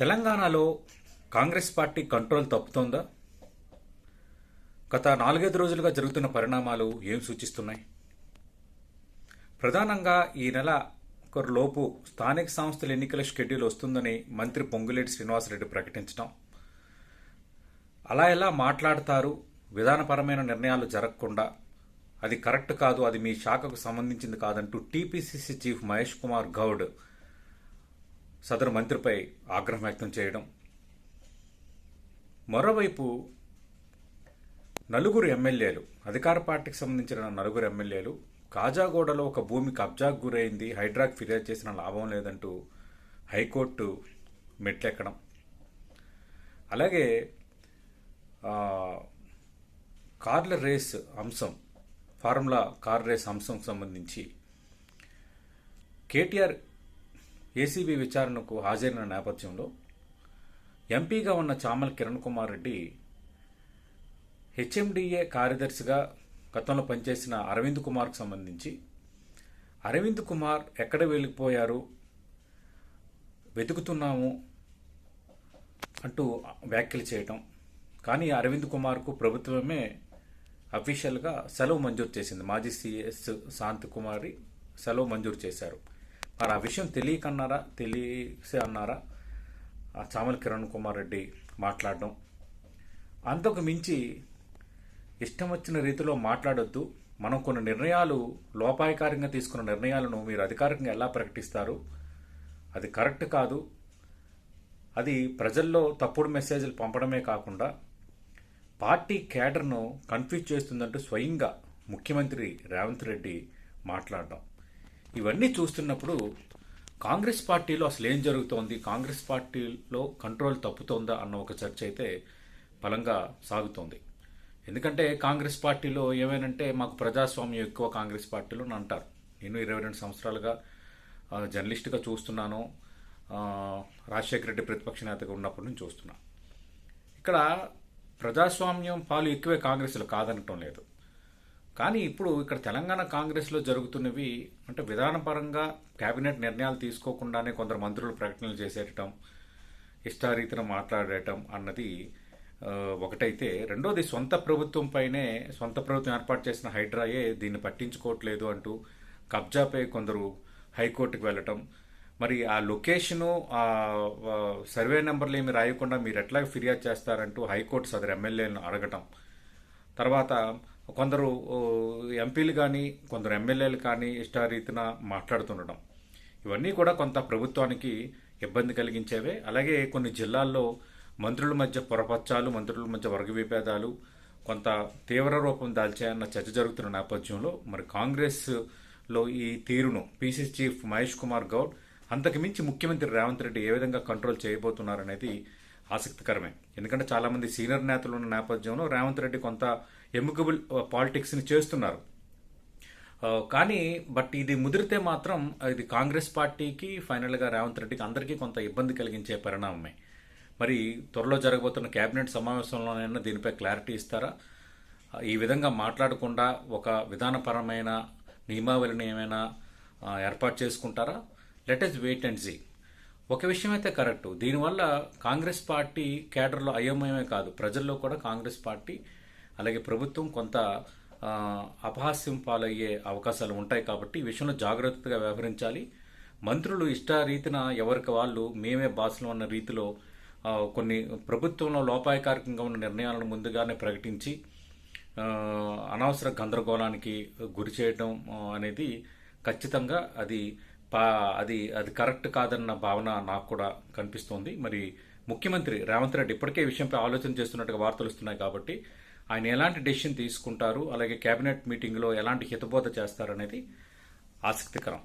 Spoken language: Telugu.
తెలంగాణలో కాంగ్రెస్ పార్టీ కంట్రోల్ తప్పుతోందా? గత నాలుగైదు రోజులుగా జరుగుతున్న పరిణామాలు ఏం సూచిస్తున్నాయి? ప్రధానంగా ఈ నెల లోపు స్థానిక సంస్థల ఎన్నికల షెడ్యూల్ వస్తుందని మంత్రి పొంగులేటి శ్రీనివాసరెడ్డి ప్రకటించడం. అలా ఎలా మాట్లాడతారు? విధానపరమైన నిర్ణయాలు జరగకుండా అది కరెక్ట్ కాదు అది మీ శాఖకు సంబంధించింది కాదంటూ టీపీసీసీ చీఫ్ మహేష్ కుమార్ గౌడ్ సదరు మంత్రిపై ఆగ్రహం వ్యక్తం చేయడం. మరోవైపు నలుగురు ఎమ్మెల్యేలు అధికార పార్టీకి సంబంధించిన నలుగురు ఎమ్మెల్యేలు కాజాగూడలో ఒక భూమి కబ్జాకు గురైంది హైడ్రాక్ ఫిర్యాదు చేసిన లాభం లేదంటూ హైకోర్టు మెట్లెక్కడం. అలాగే కార్ల రేస్ అంశం ఫార్ములా కార్ రేస్ అంశం సంబంధించి కేటీఆర్ ఏసీబీ విచారణకు హాజరైన నేపథ్యంలో ఎంపీగా ఉన్న చామల కిరణ్ కుమార్ రెడ్డి హెచ్ఎండిఏ కార్యదర్శిగా గతంలో పనిచేసిన అరవింద్ కుమార్కు సంబంధించి అరవింద్ కుమార్ ఎక్కడ వెళ్ళిపోయారు వెతుకుతున్నాము అంటూ వ్యాఖ్యలు చేయటం. కానీ అరవింద్ కుమార్కు ప్రభుత్వమే అఫీషియల్గా సెలవు మంజూరు చేసింది. మాజీ సిఎస్ శాంతి కుమారి సెలవు మంజూరు చేశారు. మరి ఆ విషయం తెలియకన్నారా? తెలిసే అన్నారా? ఆ చామల కిరణ్ కుమార్ రెడ్డి మాట్లాడడం. అంతకు మించి ఇష్టం వచ్చిన రీతిలో మాట్లాడొద్దు. మనం కొన్ని నిర్ణయాలు లోపాయకారంగా తీసుకున్న నిర్ణయాలను మీరు అధికారికంగా ఎలా ప్రకటిస్తారు? అది కరెక్ట్ కాదు. అది ప్రజల్లో తప్పుడు మెసేజ్లు పంపడమే కాకుండా పార్టీ క్యాడర్ను కన్ఫ్యూజ్ చేస్తుందంటూ స్వయంగా ముఖ్యమంత్రి రేవంత్ రెడ్డి మాట్లాడడం. ఇవన్నీ చూస్తున్నప్పుడు కాంగ్రెస్ పార్టీలో అసలు ఏం జరుగుతోంది? కాంగ్రెస్ పార్టీలో కంట్రోల్ తప్పుతోందా అన్న ఒక చర్చ అయితే బలంగా సాగుతోంది. ఎందుకంటే కాంగ్రెస్ పార్టీలో ఏమైనంటే మాకు ప్రజాస్వామ్యం ఎక్కువ కాంగ్రెస్ పార్టీలో అంటారు. నేను ఇరవై రెండు సంవత్సరాలుగా జర్నలిస్ట్గా చూస్తున్నాను. రాజశేఖర రెడ్డి ప్రతిపక్ష నేతగా ఉన్నప్పటి నుంచి చూస్తున్నాను ఇక్కడ ప్రజాస్వామ్యం పాలు ఎక్కువే కాంగ్రెస్లో కాదనటం లేదు. కానీ ఇప్పుడు ఇక్కడ తెలంగాణ కాంగ్రెస్లో జరుగుతున్నవి అంటే విధానపరంగా కేబినెట్ నిర్ణయాలు తీసుకోకుండానే కొందరు మంత్రులు ప్రకటనలు చేసేయటం ఇష్టారీతిన మాట్లాడటం అన్నది ఒకటైతే. రెండోది సొంత ప్రభుత్వం పైనే సొంత ప్రభుత్వం ఏర్పాటు చేసిన హైడ్రాయే దీన్ని పట్టించుకోవట్లేదు అంటూ కబ్జాపై కొందరు హైకోర్టుకు వెళ్ళటం. మరి ఆ లొకేషను ఆ, సర్వే నెంబర్లు ఏమి రాయకుండా మీరు ఎట్లా ఫిర్యాదు చేస్తారంటూ హైకోర్టు సదరు ఎమ్మెల్యేలను అడగటం. తర్వాత కొందరు ఎంపీలు కానీ కొందరు ఎమ్మెల్యేలు కానీ ఇష్టారీతిన మాట్లాడుతుండడం. ఇవన్నీ కూడా కొంత ప్రభుత్వానికి ఇబ్బంది కలిగించేవే. అలాగే కొన్ని జిల్లాల్లో మంత్రుల మధ్య పొరపచ్చాలు మంత్రుల మధ్య వర్గ విభేదాలు కొంత తీవ్ర రూపం దాల్చాయన్న చర్చ జరుగుతున్న నేపథ్యంలో మరి కాంగ్రెస్లో ఈ తీరును పీసీసీ చీఫ్ మహేష్ కుమార్ గౌడ్ అంతకుమించి ముఖ్యమంత్రి రేవంత్ రెడ్డి ఏ విధంగా కంట్రోల్ చేయబోతున్నారనేది ఆసక్తికరమే. ఎందుకంటే చాలామంది సీనియర్ నేతలు ఉన్న నేపథ్యంలో రేవంత్ రెడ్డి కొంత ఎముకబుల్ పాలిటిక్స్ని చేస్తున్నారు. కానీ బట్ ఇది ముదిరితే మాత్రం ఇది కాంగ్రెస్ పార్టీకి ఫైనల్గా రేవంత్ రెడ్డికి అందరికీ కొంత ఇబ్బంది కలిగించే పరిణామమే. మరి త్వరలో జరగబోతున్న కేబినెట్ సమావేశంలోనైనా దీనిపై క్లారిటీ ఇస్తారా? ఈ విధంగా మాట్లాడకుండా ఒక విధానపరమైన నియమావళిని ఏమైనా ఏర్పాటు చేసుకుంటారా? Let's wait and see ఒక విషయం అయితే కరెక్ట్. దీనివల్ల కాంగ్రెస్ పార్టీ కేడర్లో అయోమయమే కాదు. ప్రజల్లో కూడా కాంగ్రెస్ పార్టీ అలాగే ప్రభుత్వం కొంత అపహాస్యం పాలయ్యే అవకాశాలు ఉంటాయి కాబట్టి ఈ విషయంలో జాగ్రత్తగా వ్యవహరించాలి. మంత్రులు ఇష్టారీతిన ఎవరికి వాళ్ళు మేమే బాసులు అన్న రీతిలో కొన్ని ప్రభుత్వంలో లోపాయకారికంగా ఉన్న నిర్ణయాలను ముందుగానే ప్రకటించి అనవసర గందరగోళానికి గురి చేయడం అనేది ఖచ్చితంగా అది పా అది అది కరెక్ట్ కాదన్న భావన నాకు కూడా కనిపిస్తోంది. మరి ముఖ్యమంత్రి రేవంత్ రెడ్డి ఇప్పటికే విషయంపై ఆలోచన చేస్తున్నట్టుగా వార్తలు వస్తున్నాయి కాబట్టి ఆయన ఎలాంటి డెసిషన్ తీసుకుంటారు అలాగే కేబినెట్ మీటింగ్లో ఎలాంటి హితబోధ చేస్తారనేది ఆసక్తికరం.